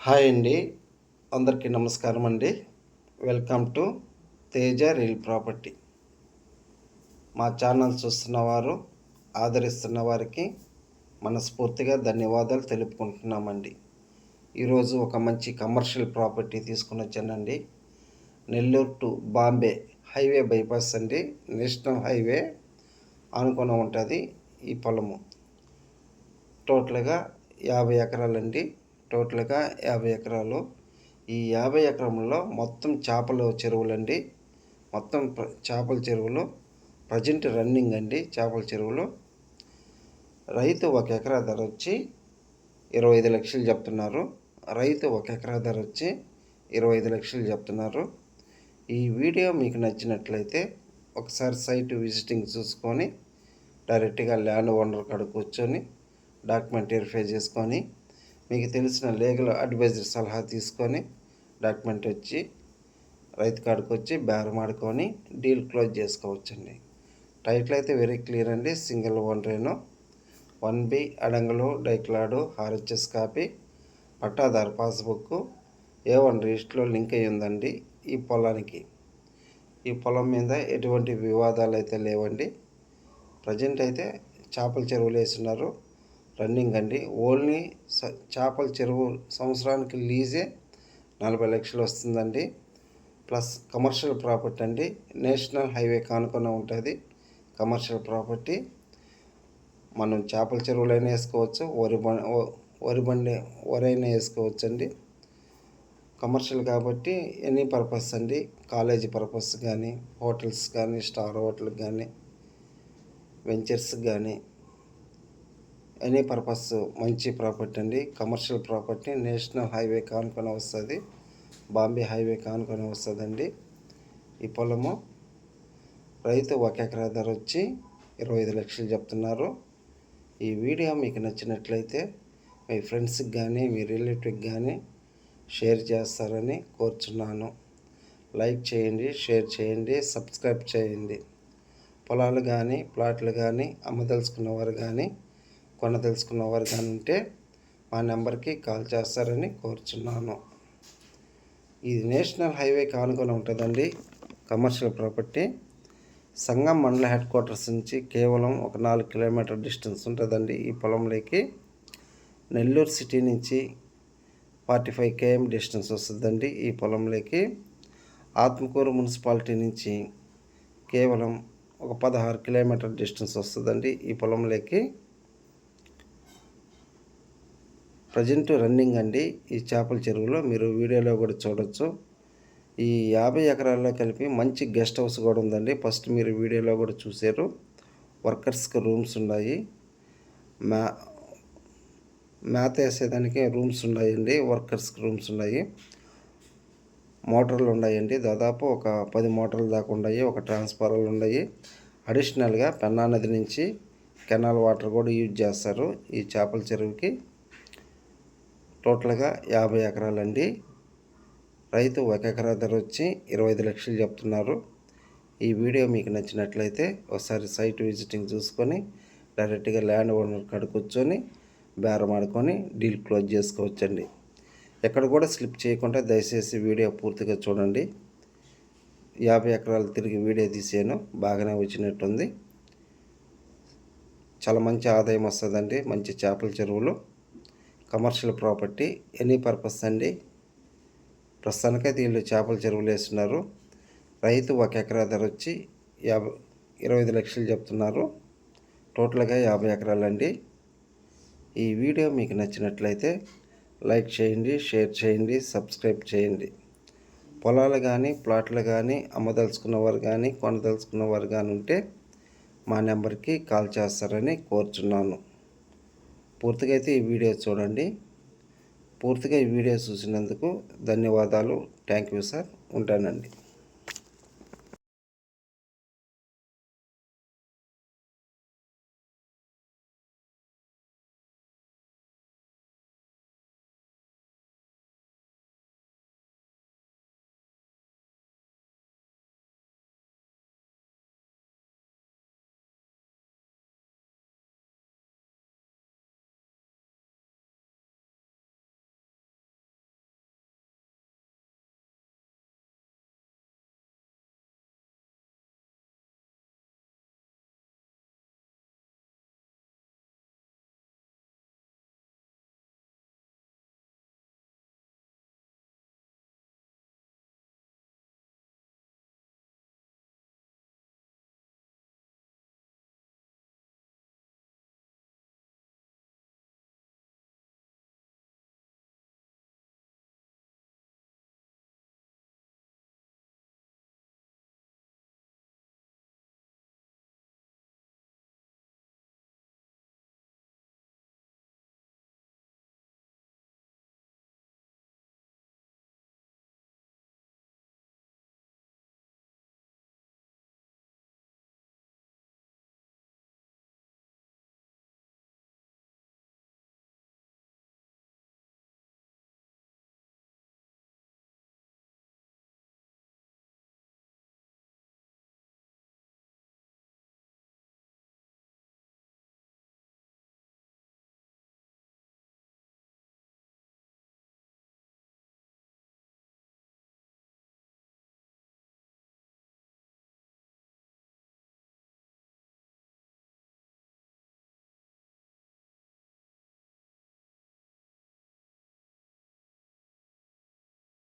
Hi అండి. అందరికీ నమస్కారం అండి. Welcome to Teja real property. మా ఛానల్ చూస్తున్న వారు ఆదరిస్తున్న వారికి మనస్ఫూర్తిగా ధన్యవాదాలు తెలుపుకుంటున్నామండి. ఈరోజు ఒక మంచి కమర్షియల్ ప్రాపర్టీ తీసుకుని వచ్చానండి. Nellore to Bombay highway bypass అండి. నేషనల్ హైవే అనుకుని ఉంటుంది ఈ పొలము. టోటల్గా యాభై ఎకరాలండి. టోటల్గా యాభై ఎకరాలు. ఈ యాభై ఎకరంలో మొత్తం చేపల చెరువులండి. మొత్తం చేపల చెరువులు. ప్రజెంట్ రన్నింగ్ అండి చేపల చెరువులు. రైతు ఒక ఎకరా ధర వచ్చి ఇరవై ఐదు లక్షలు చెప్తున్నారు. రైతు ఒక ఎకరా ధర వచ్చి ఇరవై ఐదు లక్షలు చెప్తున్నారు. ఈ వీడియో మీకు నచ్చినట్లయితే ఒకసారి సైట్ విజిటింగ్ చూసుకొని డైరెక్ట్గా ల్యాండ్ ఓనర్ కాడ కూర్చొని డాక్యుమెంట్ వెరిఫై చేసుకొని మీకు తెలిసిన లీగల్ అడ్వైజర్ సలహా తీసుకొని డాక్యుమెంట్ వచ్చి రైతు కార్డుకు వచ్చి బేరం ఆడుకొని డీల్ క్లోజ్ చేసుకోవచ్చండి. టైటిల్ అయితే వెరీ క్లియర్ అండి. సింగిల్ ఓనరేను వన్ బి అడంగలు డైక్లాడు ఆర్హెచ్ఎస్ కాపీ పట్టాదారు పాస్బుక్ ఏ వన్ రిజిస్టర్లో లింక్ అయి ఉందండి ఈ పొలానికి. ఈ పొలం మీద ఎటువంటి వివాదాలు అయితే లేవండి. ప్రజెంట్ అయితే చేపల చెరువులు వేస్తున్నారు. రన్నింగ్ అండి. ఓన్లీ స- చేపల చెరువు సంవత్సరానికి లీజే నలభై లక్షలు వస్తుందండి. ప్లస్ కమర్షియల్ ప్రాపర్టీ అండి. నేషనల్ హైవే కానుకొని ఉంటుంది. Commercial property. మనం చేపల చెరువులైనా వేసుకోవచ్చు. వరి బండి వరి బండి వరైనా వేసుకోవచ్చు అండి కమర్షియల్ కాబట్టి ఎనీ పర్పస్ అండి. కాలేజీ పర్పస్ కానీ హోటల్స్ కానీ స్టార్ హోటల్ కానీ వెంచర్స్ కానీ ఎనీ పర్పస్ మంచి ప్రాపర్టీ అండి. కమర్షియల్ ప్రాపర్టీ నేషనల్ హైవే కానుకొని వస్తుంది. బాంబే హైవే కానుకొని వస్తుందండి. ఈ పొలము రైతు ఒక ఎకరా ధర వచ్చి ఇరవై ఐదు లక్షలు చెప్తున్నారు. ఈ వీడియో మీకు నచ్చినట్లయితే మీ ఫ్రెండ్స్కి కానీ మీ రిలేటివ్కి కానీ షేర్ చేస్తారని కోరుచున్నాను. లైక్ చేయండి షేర్ చేయండి సబ్స్క్రైబ్ చేయండి. పొలాలు కానీ ప్లాట్లు కానీ అమ్మదలుచుకున్నవారు కానీ కొనదలుచుకున్నవారు కానీ ఉంటే మా నెంబర్కి కాల్ చేస్తారని కోరుచున్నాను. ఇది నేషనల్ హైవే కానుకొని ఉంటుందండి కమర్షియల్ ప్రాపర్టీ. సంగం మండల హెడ్ క్వార్టర్స్ నుంచి కేవలం ఒక నాలుగు కిలోమీటర్ డిస్టెన్స్ ఉంటుందండి ఈ పొలంలోకి. నెల్లూరు సిటీ నుంచి ఫార్టీ ఫైవ్ కేఎం డిస్టెన్స్ వస్తుందండి ఈ పొలంలోకి. ఆత్మకూరు మున్సిపాలిటీ నుంచి కేవలం ఒక పదహారు కిలోమీటర్ డిస్టెన్స్ వస్తుందండి ఈ పొలంలోకి. ప్రజెంట్ రన్నింగ్ అండి ఈ చేపల చెరువులో. మీరు వీడియోలో కూడా చూడొచ్చు. ఈ యాభై ఎకరాల్లో కలిపి మంచి గెస్ట్ హౌస్ కూడా ఉందండి. ఫస్ట్ మీరు వీడియోలో కూడా చూసారు వర్కర్స్కి రూమ్స్ ఉన్నాయి. మ్యా మేత వేసేదానికి రూమ్స్ ఉన్నాయండి. వర్కర్స్కి రూమ్స్ ఉన్నాయి. మోటార్లు ఉన్నాయండి. దాదాపు ఒక పది మోటార్లు దాకా ఉన్నాయి. ఒక ట్రాన్స్ఫార్మర్లు ఉన్నాయి. అడిషనల్గా పెన్నా నది నుంచి కెనాల్ వాటర్ కూడా యూజ్ చేస్తారు ఈ చేపల చెరువుకి. టోటల్గా యాభై ఎకరాలండి. రైతు ఒక ఎకరా ధర వచ్చి ఇరవై ఐదు లక్షలు చెప్తున్నారు. ఈ వీడియో మీకు నచ్చినట్లయితే ఒకసారి సైట్ విజిటింగ్ చూసుకొని డైరెక్ట్గా ల్యాండ్ ఓనర్ కాడ కూర్చొని బేరం ఆడుకొని డీల్ క్లోజ్ చేసుకోవచ్చండి. ఎక్కడ కూడా స్లిప్ చేయకుండా దయచేసి వీడియో పూర్తిగా చూడండి. యాభై ఎకరాలు తిరిగి వీడియో తీసాను బాగానే వచ్చినట్టుంది. చాలా మంచి ఆదాయం వస్తుందండి మంచి చేపల చెరువులు. కమర్షియల్ ప్రాపర్టీ ఎనీ పర్పస్ అండి. ప్రస్తుతానికైతే వీళ్ళు చేపల చెరువులు వేస్తున్నారు. రైతు ఒక ఎకరా ధర వచ్చి యాభై ఇరవై ఐదు లక్షలు చెప్తున్నారు. టోటల్గా యాభై ఎకరాలండి. ఈ వీడియో మీకు నచ్చినట్లయితే లైక్ చేయండి షేర్ చేయండి సబ్స్క్రైబ్ చేయండి. పొలాలు కానీ ప్లాట్లు కానీ అమ్మదలుచుకున్నవారు కానీ కొనదలుచుకున్నవారు కానీ ఉంటే మా నెంబర్కి కాల్ చేస్తారని కోరుచున్నాను. పూర్తిగా అయితే ఈ వీడియో చూడండి. పూర్తిగా ఈ వీడియో చూసినందుకు ధన్యవాదాలు. Thank you sir. ఉంటానండి.